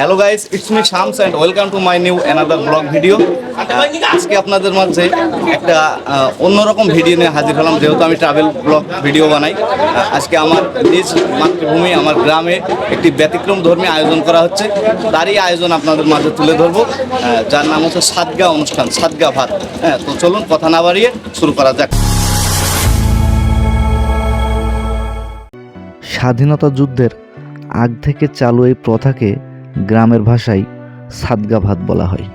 Hello guys it's me Shams and welcome to my new another blog video আজকে আপনাদের মাঝে একটা অন্যরকম ভিডিও নিয়ে হাজির হলাম, যেহেতু আমি ট্রাভেল ব্লগ ভিডিও বানাই। আজকে আমার নিজ মাতৃভূমি, আমার গ্রামে একটি ব্যতিক্রম ধর্মী আয়োজন করা হচ্ছে। তারই আয়োজন আপনাদের মাঝে তুলে ধরবো। যার নাম হচ্ছে সাতগা অনুষ্ঠান সাতগা ভাত। হ্যাঁ তো চলুন, কথা না বাড়িয়ে শুরু করা যাক। স্বাধীনতা যুদ্ধের আগ থেকে চালু এই প্রথাকে গ্রামের ভাষায় সাদগা ভাত বলা হয়।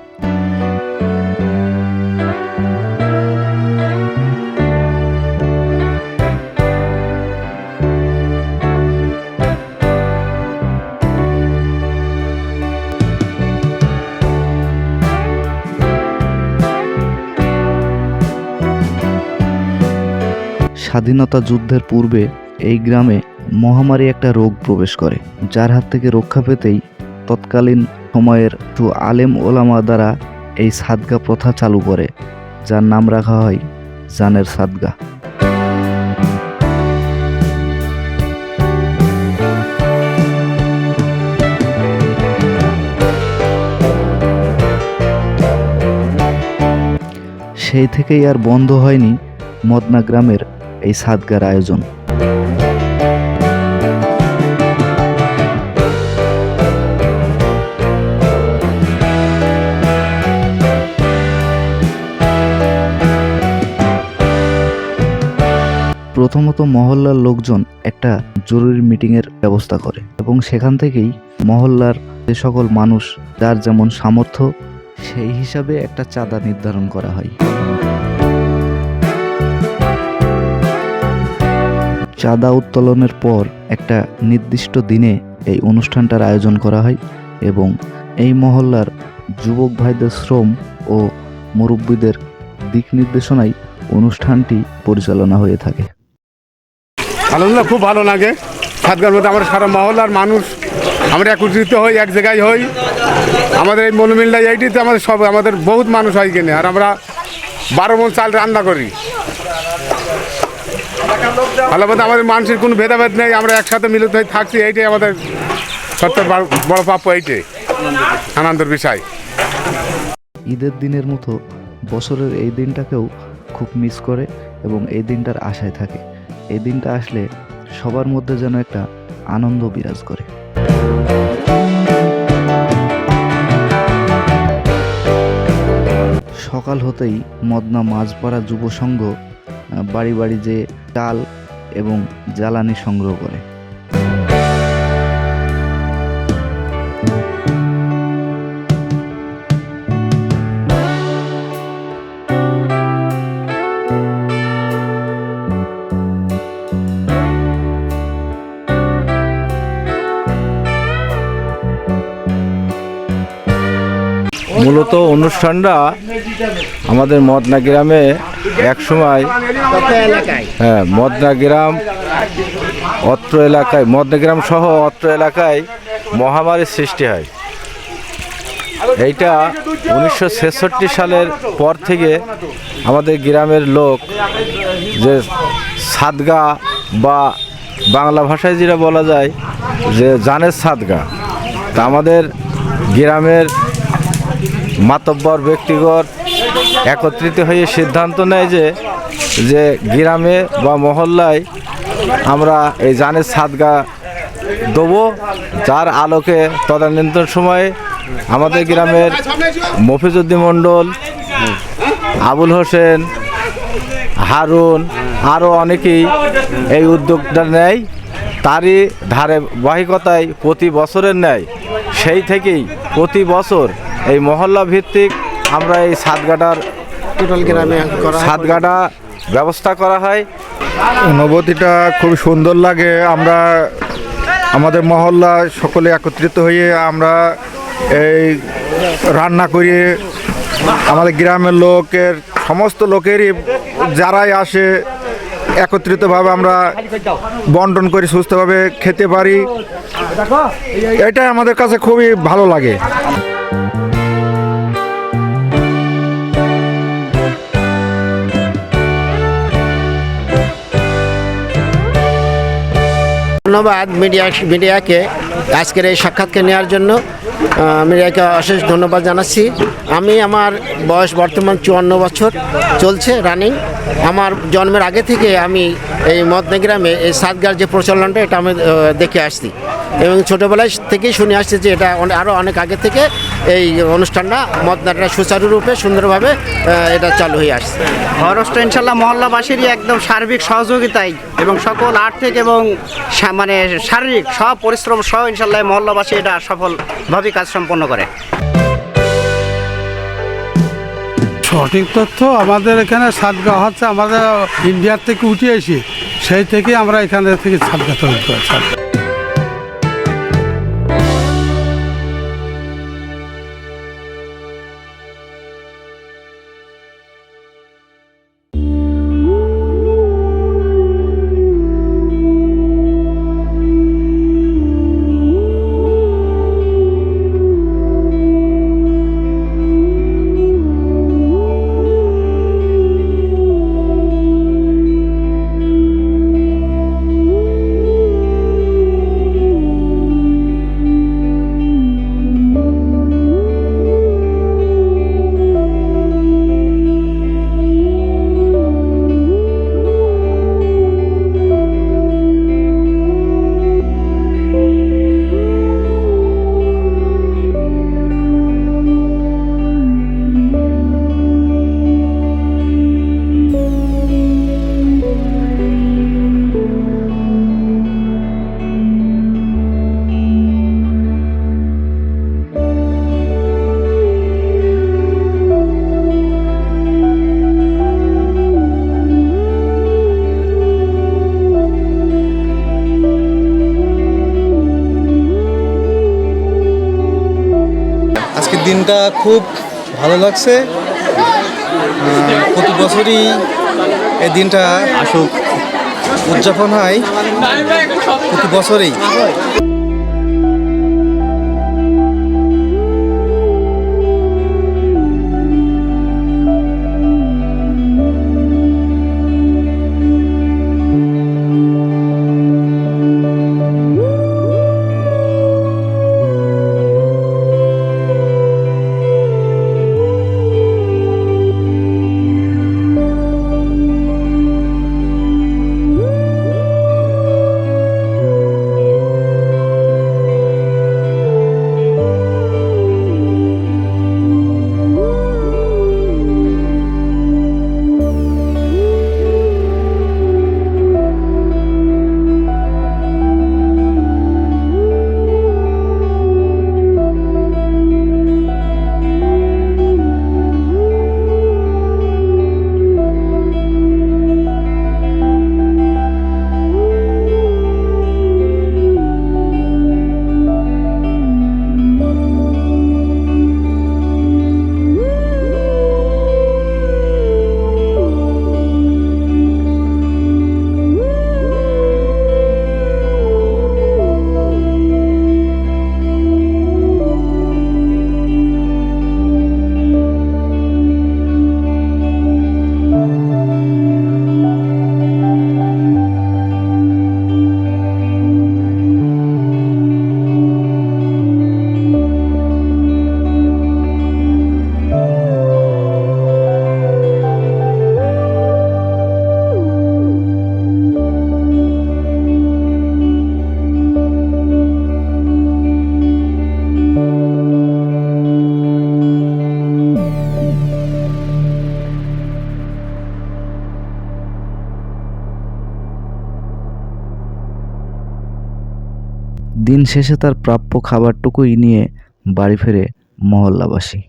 স্বাধীনতা যুদ্ধের পূর্বে এই গ্রামে মহামারী একটা রোগ প্রবেশ করে, যার হাত থেকে রক্ষা পেতেই তৎকালীন সময়ের টু আলেম ওলামা দ্বারা এই সাদগা প্রথা চালু করে, যার নাম রাখা হয় জানের সাদগা। সেই থেকেই আর বন্ধ হয়নি মদনা গ্রামের এই সাদগার আয়োজন। প্রথমত মহল্লার লোকজন একটা জরুরি মিটিংয়ের ব্যবস্থা করে এবং সেখান থেকেই মহল্লার যে সকল মানুষ, যার যেমন সামর্থ্য, সেই হিসাবে একটা চাঁদা নির্ধারণ করা হয়। চাঁদা উত্তোলনের পর একটা নির্দিষ্ট দিনে এই অনুষ্ঠানটার আয়োজন করা হয় এবং এই মহল্লার যুবক ভাইদের শ্রম ও মুরব্বীদের দিক নির্দেশনায় অনুষ্ঠানটি পরিচালনা হয়ে থাকে। আলহামদুলিল্লাহ, খুব ভালো লাগে। সাতগার মধ্যে আমরা সারা মহল্লার মানুষ আমরা একত্রিত হই, এক জায়গায় হই। আমাদের এই মনুমিল্লা এইটিতে আমাদের সব, আমাদের বহুত মানুষ হয় কিনে আর আমরা বারো মন চাল রান্না করি। ভালো মতো আমাদের মানুষের কোনো ভেদাভেদ নেই, আমরা একসাথে মিলিত হয়ে থাকছি, এইটাই আমাদের বড়- বড় প্রাপ্য এইটাই। আনন্দের বিষয়। ঈদের দিনের মতো বছরের এই দিনটাকেও খুব মিস করে এবং এই দিনটার আশায় থাকে। এই দিনটা আসলে সবার মধ্যে যেন একটা আনন্দ বিরাজ করে। সকাল হতেই মদনা মাঝপাড়া যুব সংঘ বাড়ি বাড়ি যে ডাল এবং জ্বালানি সংগ্রহ করে। অনুষ্ঠানটা আমাদের মদনা গ্রামে এক সময় হ্যাঁ মদনা গ্রাম অত্র এলাকায়, মদনা গ্রাম সহ অত্র এলাকায় মহামারীর সৃষ্টি হয়। এইটা উনিশশো ছেষট্টি সালের পর থেকে আমাদের গ্রামের লোক যে সাদগা বা বাংলা ভাষায় যেটা বলা যায় যে জানের সাদগা, তা আমাদের গ্রামের মাতব্বর ব্যক্তিগত একত্রিত হয়ে সিদ্ধান্ত নেয় যে যে গ্রামে বা মহল্লায় আমরা এই জানের সাদগা দেবো। যার আলোকে তদানীন্তন সময়ে আমাদের গ্রামের মফিজুদ্দিন মণ্ডল, আবুল হোসেন, হারুন আরও অনেকেই এই উদ্যোগটা নেয়। তারই ধারে বাহিকতায় প্রতি বছরের নেয় সেই থেকেই প্রতি বছর এই মহল্লা ভিত্তিক আমরা এই সাতগাটার টোটাল গ্রামে সাতগাটা ব্যবস্থা করা হয়। অনুভূতিটা খুব সুন্দর লাগে। আমরা আমাদের মহল্লা সকলে একত্রিত হয়ে আমরা এই রান্না করি। আমাদের গ্রামের লোকের সমস্ত লোকেরই যারাই আসে একত্রিতভাবে আমরা বন্টন করে সুস্থভাবে খেতে পারি। এটাই আমাদের কাছে খুবই ভালো লাগে। ধন্যবাদ মিডিয়া মিডিয়াকে আজকের এই সাক্ষাৎকে নেওয়ার জন্য। মিডিয়াকে অশেষ ধন্যবাদ জানাচ্ছি। আমি আমার বয়স বর্তমান চুয়ান্ন বছর চলছে রানিং আমার জন্মের আগে থেকে আমি এই মদনা গ্রামে এই সাতগার যে প্রচলনটা, এটা আমি দেখে আসছি। এবং ছোটোবেলায় থেকেই শুনে আসছি যে এটা আরও অনেক আগে থেকে এই অনুষ্ঠানটা মদনাটা সুচারুরূপে সুন্দরভাবে এটা চালু হয়ে আসছে। খরচটা ইনশাল্লাহ মহল্লাবাসীরই একদম সার্বিক সহযোগিতায় এবং সকল আর্থিক এবং মানে শারীরিক সব পরিশ্রম সহ ইনশাল্লাহ মহল্লাবাসী এটা সফলভাবে কাজ সম্পন্ন করে। সঠিক তথ্য আমাদের এখানে সাদগা হচ্ছে আমাদের ইন্ডিয়ার থেকে উঠে এসে সেই থেকে আমরা এখানে থেকে সাতগা তৈরি করেছি। দিনটা খুব ভালো লাগছে। প্রতি বছরই এই দিনটা আসুক উদযাপন হয়। প্রতি বছরেই। দিন শেষে তার প্রাপ্য খাবারটুকুই নিয়ে বাড়ি ফেরে মহল্লাবাসী।